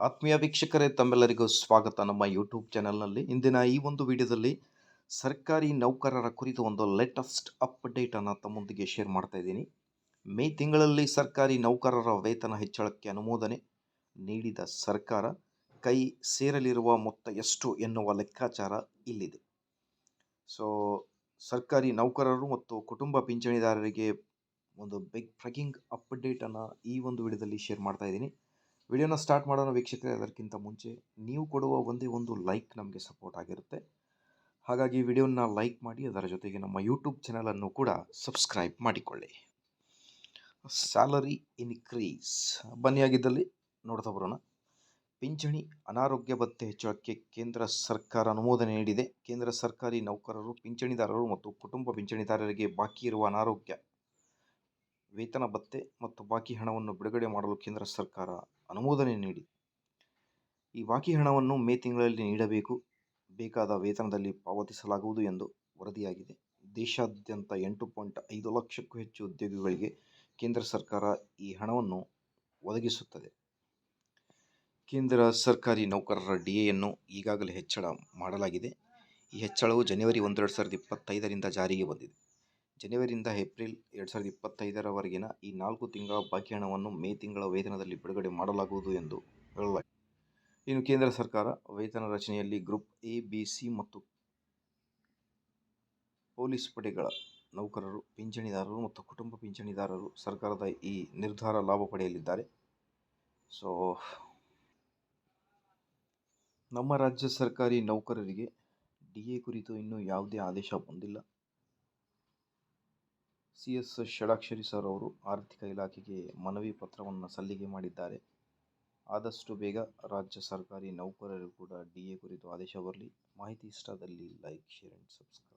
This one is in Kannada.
ಆತ್ಮೀಯ ವೀಕ್ಷಕರೇ, ತಮ್ಮೆಲ್ಲರಿಗೂ ಸ್ವಾಗತ. ನಮ್ಮ ಯೂಟ್ಯೂಬ್ ಚಾನೆಲ್ನಲ್ಲಿ ಇಂದಿನ ಈ ಒಂದು ವಿಡಿಯೋದಲ್ಲಿ ಸರ್ಕಾರಿ ನೌಕರರ ಕುರಿತು ಒಂದು ಲೇಟೆಸ್ಟ್ ಅಪ್ಡೇಟನ್ನು ತಮ್ಮೊಂದಿಗೆ ಶೇರ್ ಮಾಡ್ತಾ ಇದ್ದೀನಿ. ಮೇ ತಿಂಗಳಲ್ಲಿ ಸರ್ಕಾರಿ ನೌಕರರ ವೇತನ ಹೆಚ್ಚಳಕ್ಕೆ ಅನುಮೋದನೆ ನೀಡಿದ ಸರ್ಕಾರ ಕೈ ಸೇರಲಿರುವ ಮೊತ್ತ ಎಷ್ಟು ಎನ್ನುವ ಲೆಕ್ಕಾಚಾರ ಇಲ್ಲಿದೆ. ಸೊ ಸರ್ಕಾರಿ ನೌಕರರು ಮತ್ತು ಕುಟುಂಬ ಪಿಂಚಣಿದಾರರಿಗೆ ಒಂದು ಬಿಗ್ ಫ್ರಗಿಂಗ್ ಅಪ್ಡೇಟನ್ನು ಈ ಒಂದು ವಿಡಿಯೋದಲ್ಲಿ ಶೇರ್ ಮಾಡ್ತಾ ಇದ್ದೀನಿ. ವಿಡಿಯೋನ ಸ್ಟಾರ್ಟ್ ಮಾಡೋಣ ವೀಕ್ಷಕರೇ, ಅದಕ್ಕಿಂತ ಮುಂಚೆ ನೀವು ಕೊಡುವ ಒಂದೇ ಒಂದು ಲೈಕ್ ನಮಗೆ ಸಪೋರ್ಟ್ ಆಗಿರುತ್ತೆ. ಹಾಗಾಗಿ ವಿಡಿಯೋನ ಲೈಕ್ ಮಾಡಿ, ಅದರ ಜೊತೆಗೆ ನಮ್ಮ ಯೂಟ್ಯೂಬ್ ಚಾನಲನ್ನು ಕೂಡ ಸಬ್ಸ್ಕ್ರೈಬ್ ಮಾಡಿಕೊಳ್ಳಿ. ಸ್ಯಾಲರಿ ಇನ್ಕ್ರೀಸ್ ಬನ್ನಿಯಾಗಿದ್ದಲ್ಲಿ ನೋಡ್ತಾ ಬರೋಣ. ಪಿಂಚಣಿ ಅನಾರೋಗ್ಯ ಭತ್ಯೆ ಹೆಚ್ಚಳಕ್ಕೆ ಕೇಂದ್ರ ಸರ್ಕಾರ ಅನುಮೋದನೆ ನೀಡಿದೆ. ಕೇಂದ್ರ ಸರ್ಕಾರಿ ನೌಕರರು, ಪಿಂಚಣಿದಾರರು ಮತ್ತು ಕುಟುಂಬ ಪಿಂಚಣಿದಾರರಿಗೆ ಬಾಕಿ ಇರುವ ಅನಾರೋಗ್ಯ ವೇತನ ಭತ್ಯೆ ಮತ್ತು ಬಾಕಿ ಹಣವನ್ನು ಬಿಡುಗಡೆ ಮಾಡಲು ಕೇಂದ್ರ ಸರ್ಕಾರ ಅನುಮೋದನೆ ನೀಡಿದೆ ಈ ಬಾಕಿ ಹಣವನ್ನು ಮೇ ತಿಂಗಳಲ್ಲಿ ನೀಡಬೇಕು. ಬೇಕಾದ ವೇತನದಲ್ಲಿ ಪಾವತಿಸಲಾಗುವುದು ಎಂದು ವರದಿಯಾಗಿದೆ. ದೇಶಾದ್ಯಂತ ಎಂಟು ಪಾಯಿಂಟ್ ಐದು ಲಕ್ಷಕ್ಕೂ ಹೆಚ್ಚು ಉದ್ಯೋಗಿಗಳಿಗೆ ಕೇಂದ್ರ ಸರ್ಕಾರ ಈ ಹಣವನ್ನು ಒದಗಿಸುತ್ತದೆ. ಕೇಂದ್ರ ಸರ್ಕಾರಿ ನೌಕರರ ಡಿ ಎಯನ್ನು ಈಗಾಗಲೇ ಹೆಚ್ಚಳ ಮಾಡಲಾಗಿದೆ. ಈ ಹೆಚ್ಚಳವು ಜನವರಿ ಒಂದು ಎರಡು ಸಾವಿರದ ಇಪ್ಪತ್ತೈದರಿಂದ ಜಾರಿಗೆ ಬಂದಿದೆ. ಜನವರಿಯಿಂದ ಏಪ್ರಿಲ್ ಎರಡು ಸಾವಿರದ ಇಪ್ಪತ್ತೈದರವರೆಗಿನ ಈ ನಾಲ್ಕು ತಿಂಗಳ ಬಾಕಿ ಹಣವನ್ನು ಮೇ ತಿಂಗಳ ವೇತನದಲ್ಲಿ ಬಿಡುಗಡೆ ಮಾಡಲಾಗುವುದು ಎಂದು ಹೇಳಲಾಗಿದೆ. ಇನ್ನು ಕೇಂದ್ರ ಸರ್ಕಾರ ವೇತನ ರಚನೆಯಲ್ಲಿ ಗ್ರೂಪ್ ಎ, ಬಿ, ಸಿ ಮತ್ತು ಪೊಲೀಸ್ ಪಡೆಗಳ ನೌಕರರು, ಪಿಂಚಣಿದಾರರು ಮತ್ತು ಕುಟುಂಬ ಪಿಂಚಣಿದಾರರು ಸರ್ಕಾರದ ಈ ನಿರ್ಧಾರ ಲಾಭ ಪಡೆಯಲಿದ್ದಾರೆ. ಸೊ, ನಮ್ಮ ರಾಜ್ಯ ಸರ್ಕಾರಿ ನೌಕರರಿಗೆ ಡಿ ಎ ಕುರಿತು ಇನ್ನೂ ಯಾವುದೇ ಆದೇಶ ಬಂದಿಲ್ಲ. ಸಿ ಎಸ್ ಷಡಾಕ್ಷರಿ ಸರ್ ಅವರು ಆರ್ಥಿಕ ಇಲಾಖೆಗೆ ಮನವಿ ಪತ್ರವನ್ನು ಸಲ್ಲಿಕೆ ಮಾಡಿದ್ದಾರೆ. ಆದಷ್ಟು ಬೇಗ ರಾಜ್ಯ ಸರ್ಕಾರಿ ನೌಕರರು ಕೂಡ ಡಿ ಎ ಕುರಿತು ಆದೇಶ ಬರಲಿ. ಮಾಹಿತಿ ಇಷ್ಟದಲ್ಲಿ ಲೈಕ್, ಶೇರ್ ಆ್ಯಂಡ್ ಸಬ್ಸ್ಕ್ರೈಬ್.